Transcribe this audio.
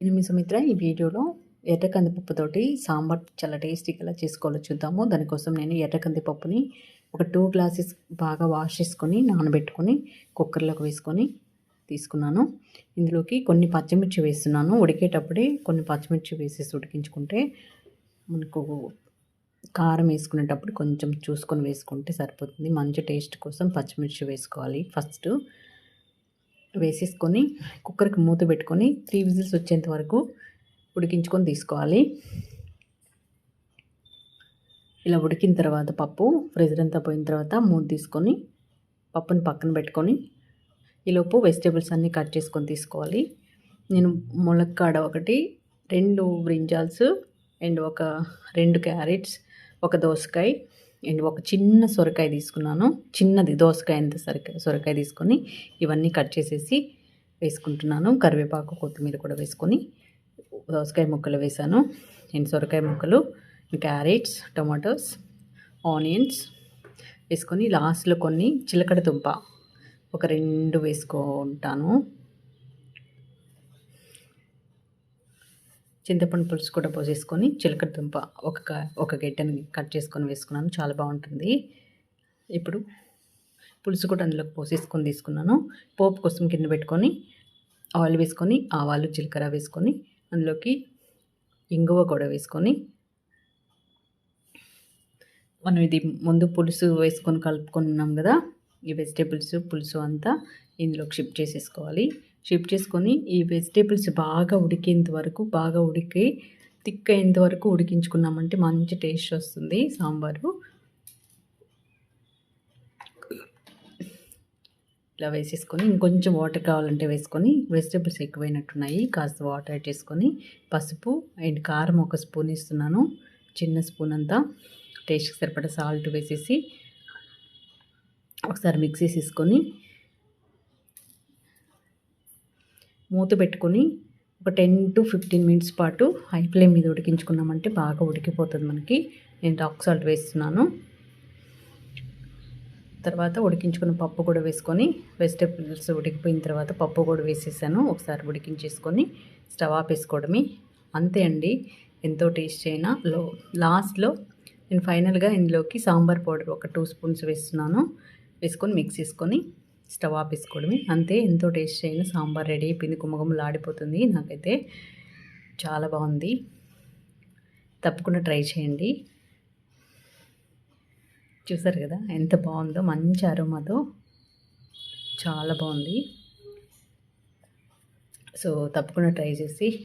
నేను మీ సుమిత్ర ఈ వీడియోలో ఎర్ర కందిపప్పుతోటి సాంబార్ చాలా టేస్టీగా ఎలా చేసుకోవాలో చూద్దాము. దానికోసం నేను ఎర్ర కందిపప్పుని ఒక టూ గ్లాసెస్ బాగా వాష్ చేసుకొని నానబెట్టుకొని కుక్కర్లోకి వేసుకొని తీసుకున్నాను. ఇందులోకి కొన్ని పచ్చిమిర్చి వేస్తున్నాను. ఉడికేటప్పుడే కొన్ని పచ్చిమిర్చి వేసేసి ఉడికించుకుంటే మనకు కారం వేసుకునేటప్పుడు కొంచెం చూసుకొని వేసుకుంటే సరిపోతుంది. మంచి టేస్ట్ కోసం పచ్చిమిర్చి వేసుకోవాలి ఫస్ట్. వేసేసుకొని కుక్కర్కి మూత పెట్టుకొని త్రీ విజిల్స్ వచ్చేంత వరకు ఉడికించుకొని తీసుకోవాలి. ఇలా ఉడికిన తర్వాత పప్పు ప్రెజర్ అంతా పోయిన తర్వాత మూత తీసుకొని పప్పుని పక్కన పెట్టుకొని ఈలోపు వెజిటేబుల్స్ అన్నీ కట్ చేసుకొని తీసుకోవాలి. నేను ములక్కాడ ఒకటి రెండు బ్రింజాల్స్ అండ్ ఒక రెండు క్యారెట్స్ ఒక దోసకాయ అండ్ ఒక చిన్న సొరకాయ తీసుకున్నాను. చిన్నది దోసకాయ అంత సొరకాయ సొరకాయ తీసుకొని ఇవన్నీ కట్ చేసేసి వేసుకుంటున్నాను. కరివేపాకు కొత్తిమీర కూడా వేసుకొని దోసకాయ ముక్కలు వేసాను. అండ్ సొరకాయ ముక్కలు క్యారెట్స్ టొమాటోస్ ఆనియన్స్ వేసుకొని లాస్ట్లో కొన్ని చిలకడ దుంప ఒక రెండు వేసుకుంటాను. చింతపండు పులుసు కూడా పోసేసుకొని చిలకడ దుంప ఒక ఒక గడ్డని కట్ చేసుకొని వేసుకున్నాను. చాలా బాగుంటుంది. ఇప్పుడు పులుసు కూడా అందులోకి పోసేసుకొని తీసుకున్నాను. పోపు కోసం కింద పెట్టుకొని ఆయిల్ వేసుకొని ఆవాలు జీలకర్ర వేసుకొని అందులోకి ఇంగువ కూడా వేసుకొని మనం ఇది ముందు పులుసు వేసుకొని కలుపుకున్నాం కదా ఈ వెజిటేబుల్స్ పులుసు అంతా ఇందులోకి షిఫ్ట్ చేసేసుకోవాలి. షిఫ్ట్ చేసుకొని ఈ వెజిటేబుల్స్ బాగా ఉడికేంత వరకు బాగా ఉడికి థిక్ అయ్యేంత వరకు ఉడికించుకున్నామంటే మంచి టేస్ట్ వస్తుంది సాంబారు. ఇలా వేసేసుకొని ఇంకొంచెం వాటర్ కావాలంటే వేసుకొని వెజిటేబుల్స్ ఎక్కువైనట్టున్నాయి కాస్త వాటర్ యాడ్ చేసుకొని పసుపు అండ్ కారం ఒక స్పూన్ ఇస్తున్నాను చిన్న స్పూన్ అంతా. టేస్ట్కి సరిపడా సాల్ట్ వేసేసి ఒకసారి మిక్స్ చేసేసుకొని మూత పెట్టుకొని ఒక టెన్ టు ఫిఫ్టీన్ మినిట్స్ పాటు హై ఫ్లేమ్ మీద ఉడికించుకున్నామంటే బాగా ఉడికిపోతుంది మనకి. నేను రాక్ సాల్ట్ వేస్తున్నాను. తర్వాత ఉడికించుకున్న పప్పు కూడా వేసుకొని వెజిటేబుల్స్ ఉడికిపోయిన తర్వాత పప్పు కూడా వేసేసాను. ఒకసారి ఉడికించేసుకొని స్టవ్ ఆపేసుకోవడమే. అంతే అండి. ఎంతో టేస్ట్ అయినా లో లాస్ట్లో నేను ఫైనల్గా ఇందులోకి సాంబార్ పౌడర్ ఒక టూ స్పూన్స్ వేస్తున్నాను. వేసుకొని మిక్స్ చేసుకొని స్టవ్ ఆపేసుకోవడమే. అంతే ఎంతో టేస్ట్ అయిన సాంబార్ రెడీ అయిపోయింది. గుమ్మగుమ్మలు ఆడిపోతుంది. నాకైతే చాలా బాగుంది. తప్పకుండా ట్రై చేయండి. చూసారు కదా ఎంత బాగుందో మంచి అరోమాతో చాలా బాగుంది. సో తప్పకుండా ట్రై చేసి